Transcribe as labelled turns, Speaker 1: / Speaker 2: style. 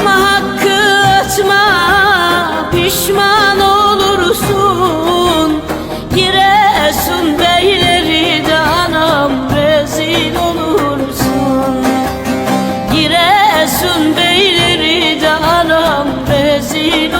Speaker 1: Açma hakkı açma. Pişman olursun. Giresun beyleri de anam Rezil olursun. Giresun beyleri de anam Rezil olursun